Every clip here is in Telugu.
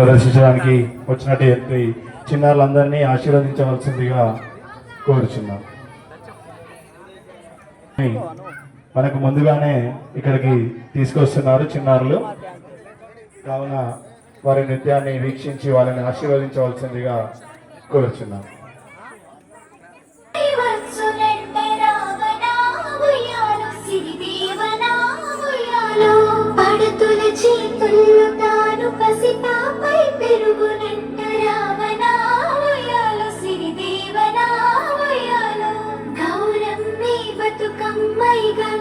ప్రదర్శించడానికి వచ్చినటువంటి చిన్నారులందరినీ ఆశీర్వదించవలసిందిగా కోరుచున్నాను. మనకు ముందుగానే ఇక్కడికి తీసుకొస్తున్నారు చిన్నారులు. కావున వారి నృత్యాన్ని వీక్షించి వాళ్ళని ఆశీర్వదించవలసిందిగా కోరుచున్నాను. చేతుల్లో సితాపై పెరుగునంట రావణా ఉయ్యాలు సిరిదేవనా ఉయ్యాలు గౌరమ్మే బతుకమ్మై Ganga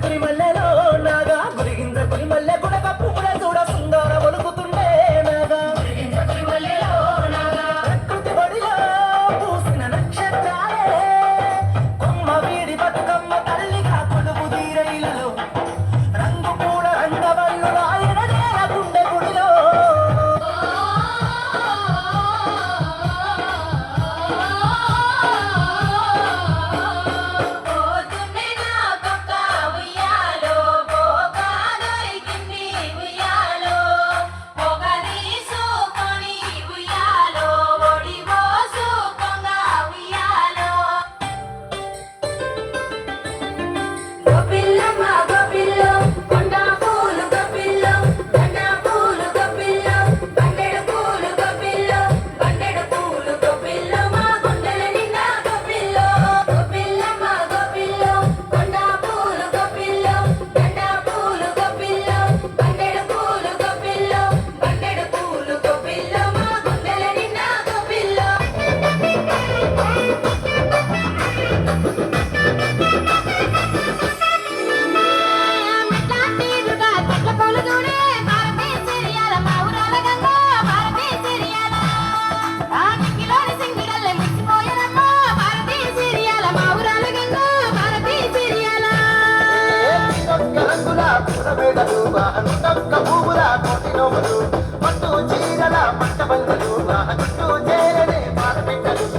Tri Malay.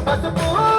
passa por